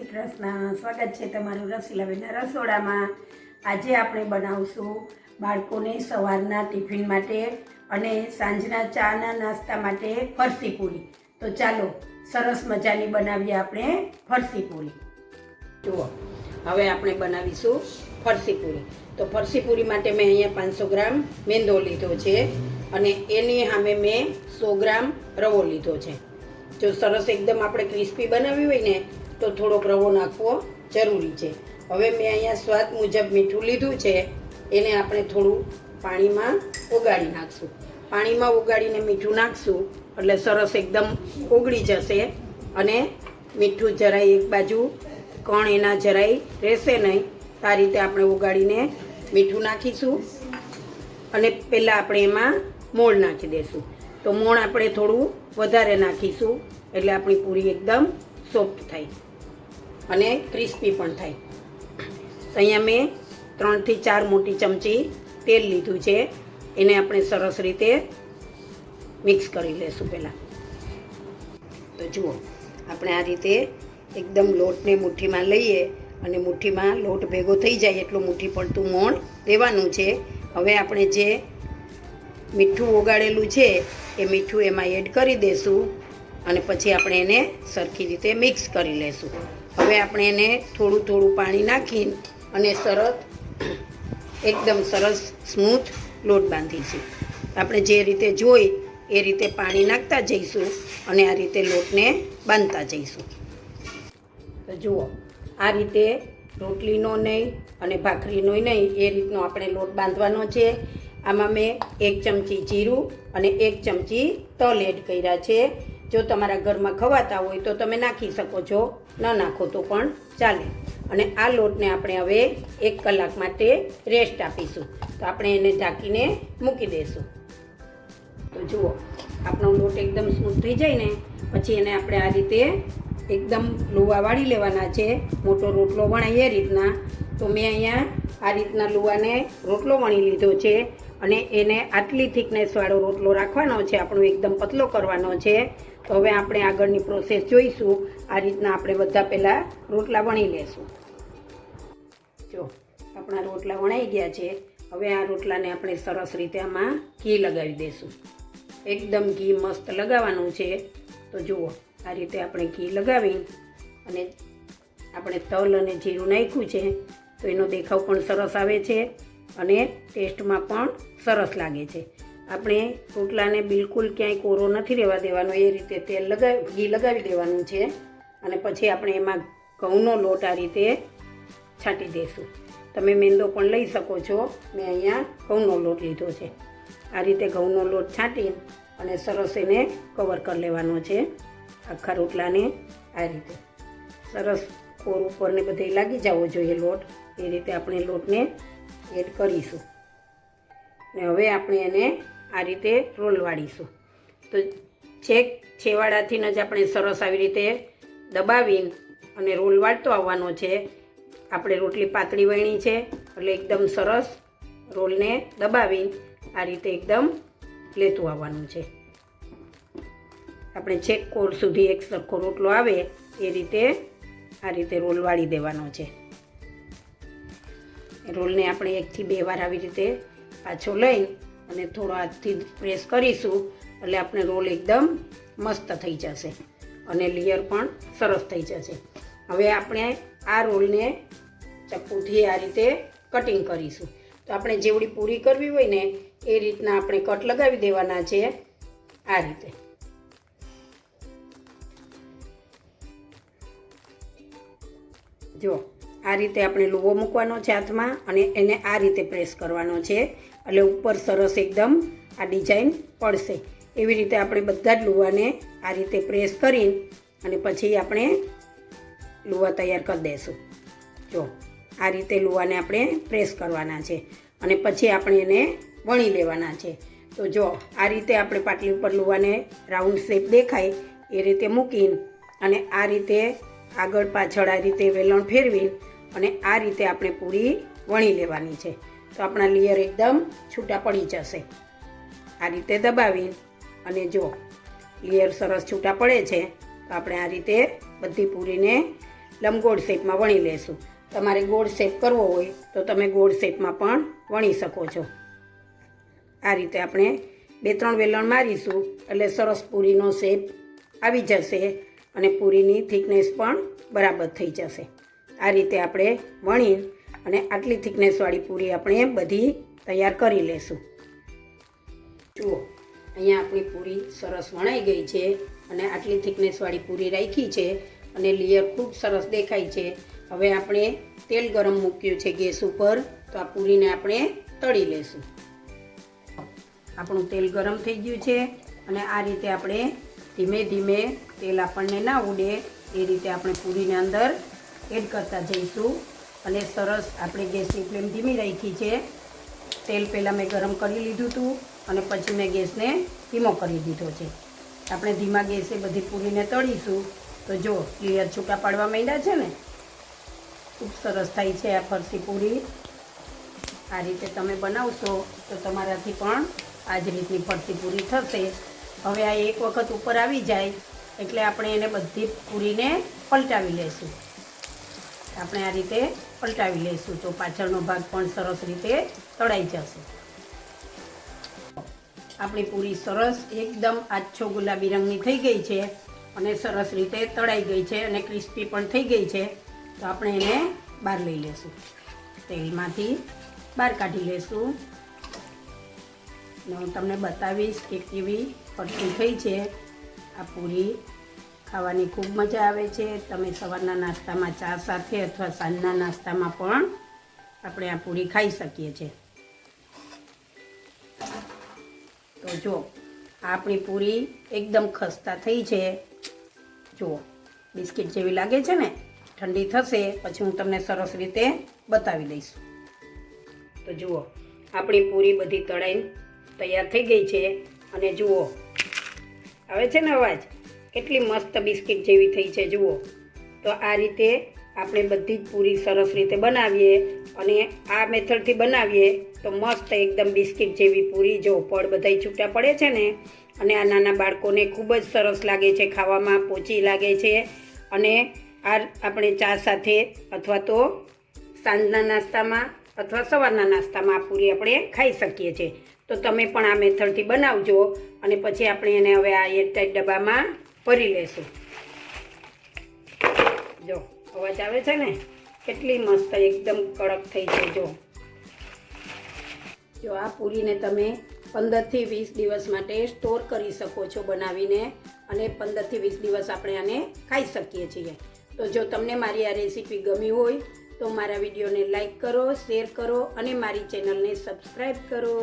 શ્રી સ્વાગત છે તમારું રસીલાબેનના રસોડામાં આજે આપણે બનાવશું બાળકોને સવારના ટિફિન માટે અને સાંજના ચાના નાસ્તા માટે ફરસી પૂરી. તો ચાલો, સરસ મજાની બનાવીએ આપણે ફરસી પૂરી. જુઓ, હવે આપણે બનાવીશું ફરસી પૂરી. તો ફરસી પૂરી માટે મેં અહીંયા પાંચસો ગ્રામ મેંદો લીધો છે અને એની સામે મેં સો ગ્રામ રવો લીધો છે. જો સરસ એકદમ આપણે ક્રિસ્પી બનાવી હોય ને તો થોડોક રવો નાખવો જરૂરી છે. હવે મેં અહીંયા સ્વાદ મુજબ મીઠું લીધું છે. એને આપણે થોડું પાણીમાં ઓગાળી નાખશું. પાણીમાં ઓગાળીને મીઠું નાખશું, એટલે સરસ એકદમ ઓગળી જશે અને મીઠું જરાય એક બાજુ કણ એના જરાય રહેશે નહીં. આ રીતે આપણે ઉગાડીને મીઠું નાખીશું અને પહેલાં આપણે એમાં મોણ નાખી દઈશું તો મોણ આપણે થોડું વધારે નાખીશું, એટલે આપણી પૂરી એકદમ સોફ્ટ થાય. અને ક્રિસ્પી પણ થાય. અહીંયા મેં ત્રણથી ચાર મોટી ચમચી તેલ લીધું છે. એને આપણે સરસ રીતે મિક્સ કરી લેશું પહેલાં. તો જુઓ, આપણે આ રીતે એકદમ લોટને મુઠ્ઠીમાં લઈએ અને મુઠ્ઠીમાં લોટ ભેગો થઈ જાય એટલું મુઠ્ઠી પડતું મોણ દેવાનું છે. હવે આપણે જે મીઠું ઓગાળેલું છે, એ મીઠું એમાં એડ કરી દઈશું અને પછી આપણે એને સરખી રીતે મિક્સ કરી લેશું. હવે આપણે એને થોડું થોડું પાણી નાખીને અને સરસ, એકદમ સરસ સ્મૂથ લોટ બાંધીશું. આપણે જે રીતે જોઈ એ રીતે પાણી નાખતા જઈશું અને આ રીતે લોટને બાંધતા જઈશું. તો જુઓ, આ રીતે રોટલીનો નહીં અને ભાખરીનો નહીં, એ રીતનો આપણે લોટ બાંધવાનો છે. આમાં મેં એક ચમચી જીરું અને એક ચમચી તલ એડ કર્યા છે. જો તમારા ઘરમાં ખવાતા હોય તો તમે નાખી શકો છો. ન નાખો તો પણ ચાલે. અને આ લોટને આપણે હવે એક કલાક માટે રેસ્ટ આપીશું. તો આપણે એને ઢાંકીને મૂકી દઈશું. તો જુઓ, આપણો લોટ એકદમ સ્મૂથ થઈ જાય ને, પછી એને આપણે આ રીતે એકદમ લુવા વાળી લેવાના છે. મોટો રોટલો વણાય એ રીતના. તો મેં અહીંયા આ રીતના લુવાને રોટલો વણી લીધો છે. અને એને આટલી થિકનેસવાળો રોટલો રાખવાનો છે. આપણો એકદમ પતલો કરવાનો છે. તો હવે આપણે આગળની પ્રોસેસ જોઈશું. આ રીતના આપણે બધા પહેલાં રોટલા વણી લેશું. જો, આપણા રોટલા વણાઈ ગયા છે. હવે આ રોટલાને આપણે સરસ રીતે આમાં ઘી લગાવી દઈશું એકદમ ઘી મસ્ત લગાવવાનું છે. તો જુઓ, આ રીતે આપણે ઘી લગાવી અને આપણે તલ અને જીરું નાખ્યું છે. તો એનો દેખાવ પણ સરસ આવે છે અને ટેસ્ટમાં પણ સરસ લાગે છે. આપણે રોટલાને બિલકુલ ક્યાંય કોરો નથી રહેવા દેવાનો, એ રીતે તેલ લગાવી, ઘી લગાવી દેવાનું છે અને પછી આપણે એમાં ઘઉંનો લોટ આ રીતે છાંટી દઈશું. તમે મેંદો પણ લઈ શકો છો. મેં અહીંયા ઘઉંનો લોટ લીધો છે. આ રીતે ઘઉંનો લોટ છાંટી અને સરસ એને કવર કરી લેવાનો છે આખા રોટલાને આ રીતે. સરસ કોર ઉપરને બધે લાગી જવો જોઈએ લોટ. એ રીતે આપણે લોટને એડ કરીશું. ને હવે આપણે એને આ રીતે રોલ વાળીશું. તો છેક છેવાડાથી જ આપણે સરસ આવી રીતે દબાવી અને રોલ વાળતો આવવાનો છે. આપણે રોટલી પાતળી વણી છે, એટલે એકદમ સરસ રોલને દબાવી આ રીતે એકદમ લેતું આવવાનું છે. આપણે છેક કોર સુધી એક સરખો રોટલો આવે, એ રીતે આ રીતે રોલ વાળી દેવાનો છે. રોલને આપણે એકથી બે વાર આવી રીતે પાછો લઈ અને થોડો હાથથી પ્રેસ કરીશું, એટલે આપણે રોલ એકદમ મસ્ત થઈ જશે અને લેયર પણ સરસ થઈ જશે. હવે આપણે આ રોલને ચપ્પુથી આ રીતે કટિંગ કરીશું. તો આપણે જેવડી પૂરી કરવી હોય ને, એ રીતના આપણે કટ લગાવી દેવાના છે આ રીતે. જો આ રીતે આપણે લુવો મૂકવાનો છે હાથમાં અને એને આ રીતે પ્રેસ કરવાનો છે. એટલે ઉપર સરસ એકદમ આ ડિઝાઇન પડશે. એવી રીતે આપણે બધા જ લુવાને આ રીતે પ્રેસ કરી અને પછી આપણે લુવા તૈયાર કરી દઈશું. જો, આ રીતે લુવાને આપણે પ્રેસ કરવાના છે અને પછી આપણે એને વણી લેવાના છે. તો જો, આ રીતે આપણે પાટલી ઉપર લુવાને રાઉન્ડ શેપ દેખાય એ રીતે મૂકીને અને આ રીતે આગળ પાછળ આ રીતે વેલણ ફેરવી અને આ રીતે આપણે પૂરી વણી લેવાની છે. તો આપણા લેયર એકદમ છૂટા પડી જશે. આ રીતે દબાવી અને જો લેયર સરસ છૂટા પડે છે, તો આપણે આ રીતે બધી પૂરીને લંબગોળ શેપમાં વણી લેશું. તમારે ગોળ શેપ કરવો હોય તો તમે ગોળ શેપમાં પણ વણી શકો છો. આ રીતે આપણે બે ત્રણ વેલણ મારીશું, એટલે સરસ પૂરીનો શેપ આવી જશે અને પૂરીની થિકનેસ પણ બરાબર થઈ જશે. આ રીતે આપણે વણી અને આટલી થિકનેસવાળી પૂરી આપણે બધી તૈયાર કરી લેશું. જુઓ, અહીંયા આપણી પૂરી સરસ વણાઈ ગઈ છે અને આટલી થિકનેસવાળી પૂરી રાખી છે અને લેયર ખૂબ સરસ દેખાય છે. હવે આપણે તેલ ગરમ મૂક્યું છે ગેસ ઉપર, તો આ પૂરીને આપણે તળી લેશું. આપણું તેલ ગરમ થઈ ગયું છે અને આ રીતે આપણે ધીમે ધીમે તેલ આપણને ના ઉડે. એ રીતે આપણે પૂરીને અંદર એડ કરતા જઈશું. અને સરસ આપણે ગેસની ફ્લેમ ધીમી રાખી છે. તેલ પહેલાં મેં ગરમ કરી લીધું હતું અને પછી મેં ગેસને ધીમો કરી દીધો છે. આપણે ધીમા ગેસે બધી પૂરીને તળીશું. તો જો, ક્લિયર છૂટા પાડવા માંડ્યા છે ને? ખૂબ સરસ થાય છે આ ફરસી પૂરી. આ રીતે તમે બનાવશો તો તમારાથી પણ આ જ રીતની ફરસી પૂરી થશે. હવે આ એક વખત ઉપર આવી જાય એટલે આપણે એને બધી પૂરીને પલટાવી લેશું. આપણે આ રીતે પલટાવી લઈશું. તો પાછળનો ભાગ પણ સરસ રીતે તળાઈ જશે. આપણી પૂરી સરસ એકદમ આછો ગુલાબી રંગની થઈ ગઈ છે અને સરસ રીતે તળાઈ ગઈ છે અને ક્રિસ્પી પણ થઈ ગઈ છે. તો આપણે એને બહાર લઈ લેશું. તેલમાંથી બહાર કાઢી લેશું. હું તમને બતાવીશ કે કેવી ફરતી થઈ છે આ પૂરી. ખાવાની ખૂબ મજા આવે છે. તમે સવારના નાસ્તામાં ચા સાથે અથવા સાંજના નાસ્તામાં પણ આપણે આ પૂરી ખાઈ શકીએ છીએ. તો જો, આપણી પૂરી એકદમ ખસ્તા થઈ છે. જુઓ બિસ્કિટ જેવી લાગે છે ને, ઠંડી થશે, પછી હું તમને સરસ રીતે બતાવી દઈશ. તો જુઓ, આપણી પૂરી બધી તળાઈ તૈયાર થઈ ગઈ છે. અને જુઓ, આવે છે ને અવાજ? કેટલી મસ્ત બિસ્કિટ જેવી થઈ છે, જુઓ. તો આ રીતે આપણે બધી જ પૂરી સરસ રીતે બનાવીએ અને આ મેથડથી બનાવીએ તો મસ્ત એકદમ બિસ્કિટ જેવી પૂરી, જો પડ બધાય છૂટા પડે છે ને, અને આ નાના બાળકોને ખૂબ જ સરસ લાગે છે, ખાવામાં પોચી લાગે છે. અને આ આપણે ચા સાથે અથવા તો સાંજના નાસ્તામાં અથવા સવારના નાસ્તામાં આ પૂરી આપણે ખાઈ શકીએ છીએ. તો તમે પણ આ મેથડથી બનાવજો અને પછી આપણે એને હવે આ એરટાઈટ ડબ્બામાં ભરી લેશું. જો, અવાજ આવે છે ને? કેટલી મસ્ત, એકદમ કડક થઈ છે, જો. જો, આ પૂરીને તમે પંદરથી વીસ દિવસ માટે સ્ટોર કરી શકો છો બનાવીને અને પંદરથી વીસ દિવસ આપણે આને ખાઈ શકીએ છીએ. તો જો તમને મારી આ રેસીપી ગમી હોય, તો મારા વિડીયોને લાઈક કરો, શેર કરો અને મારી ચેનલને સબસ્ક્રાઈબ કરો.